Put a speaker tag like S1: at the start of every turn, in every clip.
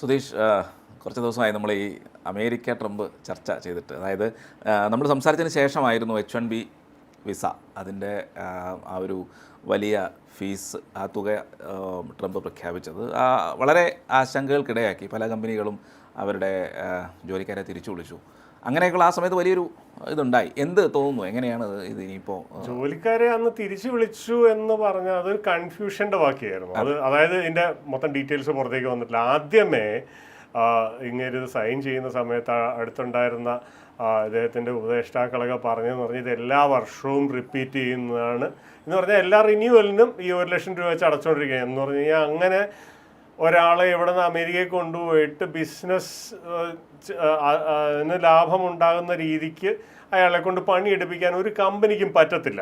S1: സുധീഷ് കുറച്ച് ദിവസമായി നമ്മൾ ഈ അമേരിക്ക ട്രംപ് ചർച്ച ചെയ്തിട്ട് അതായത് നമ്മൾ സംസാരിച്ചതിന് ശേഷമായിരുന്നു എച്ച് വൺ ബി വിസ. അതിന്റെ ആ, ഒരു വലിയ ഫീസ് ആ തുക ട്രംപ് പ്രഖ്യാപിച്ചത് വളരെ ആശങ്കകൾക്കിടയാക്കി. പല കമ്പനികളും അവരുടെ ജോലിക്കാരെ തിരിച്ചു വിളിച്ചു. അങ്ങനെയൊക്കെയുള്ള ആ സമയത്ത് വലിയൊരു ഇതുണ്ടായി. എന്ത് തോന്നുന്നു? എങ്ങനെയാണ് ഇത് ഇനിയിപ്പോൾ
S2: ജോലിക്കാരെ അന്ന് തിരിച്ചു വിളിച്ചു എന്ന് പറഞ്ഞാൽ അതൊരു കൺഫ്യൂഷന്റെ ബാക്കിയായിരുന്നു അത് അതായത് ഇതിന്റെ മൊത്തം ഡീറ്റെയിൽസ് പുറത്തേക്ക് വന്നിട്ടില്ല. ആദ്യമേ ഇങ്ങനെ ഇത് സൈൻ ചെയ്യുന്ന സമയത്ത് അടുത്തുണ്ടായിരുന്ന അദ്ദേഹത്തിന്റെ ഉപദേഷ്ടാക്കളൊക്കെ പറഞ്ഞതെന്ന് പറഞ്ഞാൽ ഇത് എല്ലാ വർഷവും റിപ്പീറ്റ് ചെയ്യുന്നതാണ്. എന്ന് പറഞ്ഞാൽ എല്ലാ റിന്യൂവലിനും ഈ ഒരു ലക്ഷം രൂപ വെച്ച് അടച്ചുകൊണ്ടിരിക്കുക എന്ന് പറഞ്ഞു കഴിഞ്ഞാൽ അങ്ങനെ ഒരാളെ ഇവിടെ നിന്ന് അമേരിക്കയിൽ കൊണ്ടുപോയിട്ട് ബിസിനസ് ലാഭം ഉണ്ടാകുന്ന രീതിക്ക് അയാളെ കൊണ്ട് പണിയെടുപ്പിക്കാൻ ഒരു കമ്പനിക്കും പറ്റത്തില്ല.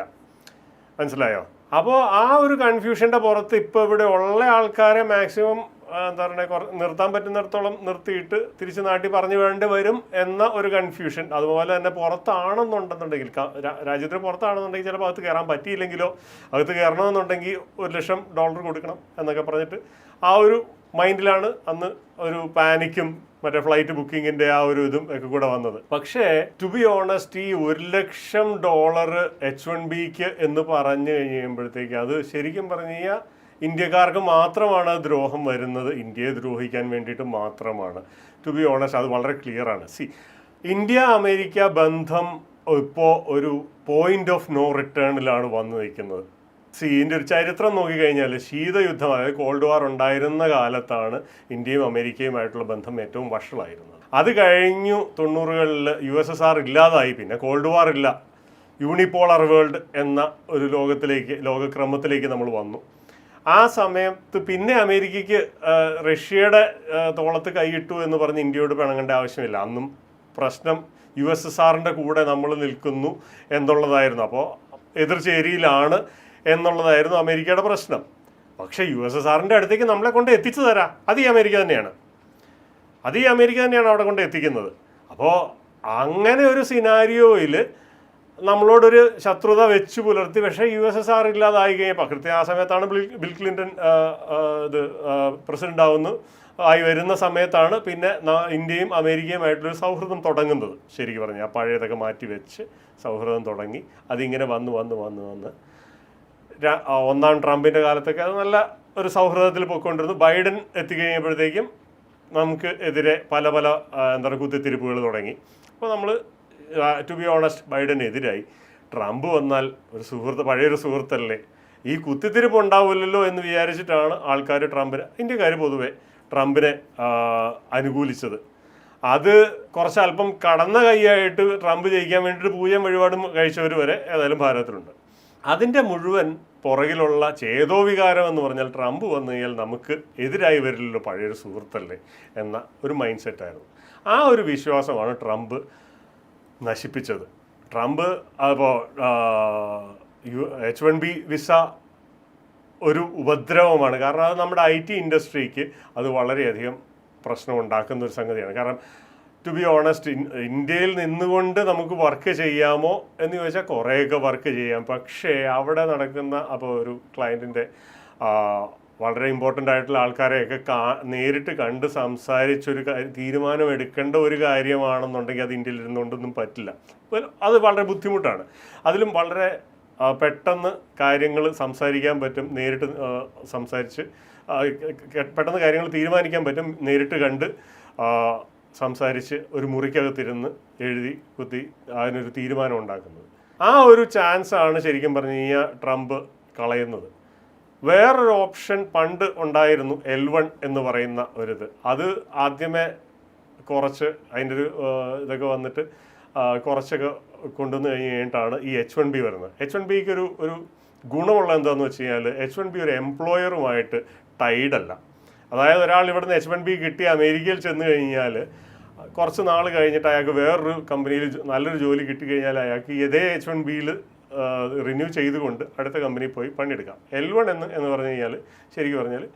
S2: മനസ്സിലായോ? അപ്പോൾ ആ ഒരു കൺഫ്യൂഷന്റെ പുറത്ത് ഇപ്പോൾ ഇവിടെ ഉള്ള ആൾക്കാരെ മാക്സിമം എന്താ പറയുക നിർത്താൻ പറ്റുന്നിടത്തോളം നിർത്തിയിട്ട് തിരിച്ച് നാട്ടിൽ പറഞ്ഞു വേണ്ടി വരും എന്ന ഒരു കൺഫ്യൂഷൻ അതുപോലെ തന്നെ പുറത്താണെന്നുണ്ടെന്നുണ്ടെങ്കിൽ രാജ്യത്തിന് പുറത്താണെന്നുണ്ടെങ്കിൽ ചിലപ്പോൾ അകത്ത് കയറാൻ പറ്റിയില്ലെങ്കിലോ അകത്ത് കയറണമെന്നുണ്ടെങ്കിൽ ഒരു ലക്ഷം ഡോളർ കൊടുക്കണം എന്നൊക്കെ പറഞ്ഞിട്ട് ആ ഒരു മൈൻഡിലാണ് അന്ന് ഒരു പാനിക്കും മറ്റേ ഫ്ലൈറ്റ് ബുക്കിങ്ങിന്റെ ആ ഒരു ഇതും ഒക്കെ കൂടെ വന്നത്. പക്ഷേ ടു ബി ഓണസ്റ്റ് ഈ ഒരു ലക്ഷം ഡോളർ എച്ച് വൺ ബിക്ക് എന്ന് പറഞ്ഞു കഴിയുമ്പോഴത്തേക്ക് അത് ശരിക്കും പറഞ്ഞു കഴിഞ്ഞാൽ ഇന്ത്യക്കാർക്ക് മാത്രമാണ് ദ്രോഹം വരുന്നത്. ഇന്ത്യയെ ദ്രോഹിക്കാൻ വേണ്ടിയിട്ട് മാത്രമാണ്. ടു ബി ഓണസ്റ്റ് അത് വളരെ ക്ലിയർ ആണ്. സി ഇന്ത്യ അമേരിക്ക ബന്ധം ഇപ്പോൾ ഒരു പോയിന്റ് ഓഫ് നോ റിട്ടേണിലാണ് വന്നു നിൽക്കുന്നത്. സി ഇതിന്റെ ഒരു ചരിത്രം നോക്കിക്കഴിഞ്ഞാൽ ശീതയുദ്ധം അതായത് കോൾഡ് വാർ ഉണ്ടായിരുന്ന കാലത്താണ് ഇന്ത്യയും അമേരിക്കയുമായിട്ടുള്ള ബന്ധം ഏറ്റവും വഷളായിരുന്നത്. അത് കഴിഞ്ഞു തൊണ്ണൂറുകളിൽ യു എസ് എസ് ആർ ഇല്ലാതായി. പിന്നെ കോൾഡ് വാർ ഇല്ല. യൂണിപോളർ വേൾഡ് എന്ന ഒരു ലോകത്തിലേക്ക് ലോകക്രമത്തിലേക്ക് നമ്മൾ വന്നു. ആ സമയത്ത് പിന്നെ അമേരിക്കയ്ക്ക് റഷ്യയുടെ തോളത്ത് കൈയിട്ടു എന്ന് പറഞ്ഞ് ഇന്ത്യയോട് പിണങ്ങേണ്ട ആവശ്യമില്ല. അന്നും പ്രശ്നം യു എസ് എസ് ആറിന്റെ കൂടെ നമ്മൾ നിൽക്കുന്നു എന്നുള്ളതായിരുന്നു. അപ്പോൾ എതിർചേരിയിലാണ് എന്നുള്ളതായിരുന്നു അമേരിക്കയുടെ പ്രശ്നം. പക്ഷേ യു എസ് എസ് ആറിന്റെ അടുത്തേക്ക് നമ്മളെ കൊണ്ട് എത്തിച്ചു തരാം. അത് ഈ അമേരിക്ക തന്നെയാണ്. അത് ഈ അമേരിക്ക തന്നെയാണ് അവിടെ കൊണ്ട് എത്തിക്കുന്നത്. അപ്പോൾ അങ്ങനെ ഒരു സിനാരിയോയിൽ നമ്മളോടൊരു ശത്രുത വെച്ച് പുലർത്തി. പക്ഷേ യു എസ് എസ് ആർ ഇല്ലാതായി കഴിഞ്ഞപ്പോൾ കൃത്യം ആ സമയത്താണ് ബിൽ ക്ലിന്റൺ ഇത് പ്രസിഡന്റ് ആവുന്നു. ആയി വരുന്ന സമയത്താണ് പിന്നെ ഇന്ത്യയും അമേരിക്കയുമായിട്ടുള്ളൊരു സൗഹൃദം തുടങ്ങുന്നത്. ശരിക്കും പറഞ്ഞാൽ ആ പഴയതൊക്കെ മാറ്റി വെച്ച് സൗഹൃദം തുടങ്ങി. അതിങ്ങനെ വന്ന് വന്ന് വന്ന് വന്ന്. ഒന്നാം ട്രംപിന്റെ കാലത്തൊക്കെ അത് നല്ല ഒരു സൗഹൃദത്തിൽ പോയിക്കൊണ്ടിരുന്നു. ബൈഡൻ എത്തിക്കഴിഞ്ഞപ്പോഴത്തേക്കും നമുക്ക് എതിരെ പല പല എന്താ പറയുക കുത്തിത്തിരിപ്പുകൾ തുടങ്ങി. അപ്പോൾ നമ്മൾ ടു ബി ഓണസ്റ്റ് ബൈഡൻ എതിരായി ട്രംപ് വന്നാൽ ഒരു സുഹൃത്ത് പഴയൊരു സുഹൃത്തല്ലേ? ഈ കുത്തിത്തിരിപ്പ് ഉണ്ടാവില്ലല്ലോ എന്ന് വിചാരിച്ചിട്ടാണ് ആൾക്കാർ ട്രംപിനെ ഇന്ത്യക്കാർ പൊതുവെ ട്രംപിനെ അനുകൂലിച്ചത്. അത് കുറച്ച് അല്പം കടന്ന കൈയായിട്ട് ട്രംപ് ജയിക്കാൻ വേണ്ടിയിട്ട് പൂജയും വഴിപാടും കഴിച്ചവർ വരെ ഏതായാലും ഭാരതത്തിലുണ്ട്. അതിന്റെ മുഴുവൻ പുറകിലുള്ള ചേതോവികാരം എന്ന് പറഞ്ഞാൽ ട്രംപ് വന്നു കഴിഞ്ഞാൽ നമുക്ക് എതിരായി വരില്ലല്ലോ പഴയൊരു സുഹൃത്തല്ലേ എന്ന ഒരു മൈൻഡ് സെറ്റായിരുന്നു ആ ഒരു വിശ്വാസമാണ് ട്രംപ് നശിപ്പിച്ചത്. ട്രംപ് അപ്പോൾ U H one B visa ഒരു ഉപദ്രവമാണ്. കാരണം അത് നമ്മുടെ ഐ ടി ഇൻഡസ്ട്രിക്ക് അത് വളരെയധികം പ്രശ്നം ഉണ്ടാക്കുന്ന ഒരു സംഗതിയാണ്. കാരണം ടു ബി ഓണസ്റ്റ് ഇന്ത്യയിൽ നിന്നുകൊണ്ട് നമുക്ക് വർക്ക് ചെയ്യാമോ എന്ന് ചോദിച്ചാൽ കുറേയൊക്കെ വർക്ക് ചെയ്യാം. പക്ഷേ അവിടെ നടക്കുന്ന അപ്പോൾ ഒരു ക്ലയന്റിന്റെ വളരെ ഇമ്പോർട്ടന്റ് ആയിട്ടുള്ള ആൾക്കാരെയൊക്കെ കാ നേരിട്ട് കണ്ട് സംസാരിച്ചൊരു കാര്യം തീരുമാനം എടുക്കേണ്ട ഒരു കാര്യമാണെന്നുണ്ടെങ്കിൽ അത് ഇന്ത്യയിൽ ഇരുന്നുകൊണ്ടൊന്നും പറ്റില്ല. അത് വളരെ ബുദ്ധിമുട്ടാണ്. അതിലും വളരെ പെട്ടെന്ന് കാര്യങ്ങൾ സംസാരിക്കാൻ പറ്റും നേരിട്ട് സംസാരിച്ച് പെട്ടെന്ന് കാര്യങ്ങൾ തീരുമാനിക്കാൻ പറ്റും നേരിട്ട് കണ്ട് സംസാരിച്ച് ഒരു മുറിക്കകത്തിരുന്ന് എഴുതി കുത്തി അതിനൊരു തീരുമാനം ഉണ്ടാക്കുന്നത്. ആ ഒരു ചാൻസാണ് ശരിക്കും പറഞ്ഞു കഴിഞ്ഞാൽ ട്രംപ് കളയുന്നത്. വേറൊരു ഓപ്ഷൻ പണ്ട് ഉണ്ടായിരുന്നു എൽ വൺ എന്ന് പറയുന്ന ഒരിത്. അത് ആദ്യമേ കുറച്ച് അതിന്റെ ഒരു ഇതൊക്കെ വന്നിട്ട് കുറച്ചൊക്കെ കൊണ്ടുവന്ന് കഴിഞ്ഞ് കഴിഞ്ഞിട്ടാണ് ഈ എച്ച് വൺ ബി വരുന്നത്. എച്ച് വൺ ബിക്ക് ഒരു ഒരു ഗുണമുള്ള എന്താണെന്ന് വെച്ച് കഴിഞ്ഞാൽ എച്ച് വൺ ബി ഒരു എംപ്ലോയറുമായിട്ട് ടൈഡല്ല അതായത് ഒരാൾ ഇവിടുന്ന് എച്ച് വൺ ബി കിട്ടി അമേരിക്കയിൽ ചെന്ന് കഴിഞ്ഞാൽ കുറച്ച് നാൾ കഴിഞ്ഞിട്ട് അയാൾക്ക് വേറൊരു കമ്പനിയിൽ നല്ലൊരു ജോലി കിട്ടിക്കഴിഞ്ഞാൽ അയാൾക്ക് ഇതേ എച്ച് വൺ ബിയിൽ റിന്യൂ ചെയ്തുകൊണ്ട് അടുത്ത കമ്പനിയിൽ പോയി പണിയെടുക്കാം. എൽ വൺ എന്ന് എന്ന് പറഞ്ഞു കഴിഞ്ഞാൽ ശരിക്കും പറഞ്ഞാൽ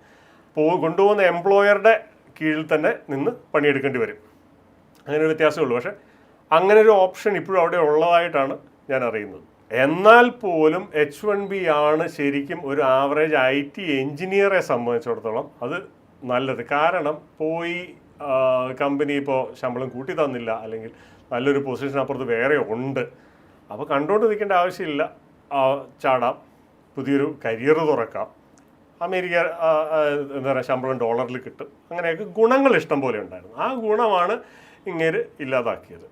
S2: പോ കൊണ്ടുപോകുന്ന എംപ്ലോയറുടെ കീഴിൽ തന്നെ നിന്ന് പണിയെടുക്കേണ്ടി വരും. അങ്ങനെ ഒരു വ്യത്യാസമേ ഉള്ളൂ. പക്ഷേ അങ്ങനെ ഒരു ഓപ്ഷൻ ഇപ്പോഴും അവിടെ ഉള്ളതായിട്ടാണ് ഞാൻ അറിയുന്നത്. എന്നാൽ പോലും എച്ച് വൺ ബി ആണ് ശരിക്കും ഒരു ആവറേജ് ഐ ടി എഞ്ചിനീയറെ സംബന്ധിച്ചിടത്തോളം അത് നല്ലത്. കാരണം പോയി കമ്പനി ഇപ്പോൾ ശമ്പളം കൂട്ടി തന്നില്ല. അല്ലെങ്കിൽ നല്ലൊരു പൊസിഷൻ അപ്പുറത്ത് വേറെ ഉണ്ട്. അപ്പോൾ കണ്ടുകൊണ്ട് നിൽക്കേണ്ട ആവശ്യമില്ല ചാടാം. പുതിയൊരു കരിയർ തുറക്കാം. അമേരിക്ക എന്താ പറയുക ശമ്പളം ഡോളറിൽ കിട്ടും. അങ്ങനെയൊക്കെ ഗുണങ്ങൾ ഇഷ്ടം പോലെ ഉണ്ടായിരുന്നു. ആ ഗുണമാണ് ഇങ്ങേര് ഇല്ലാതാക്കിയത്.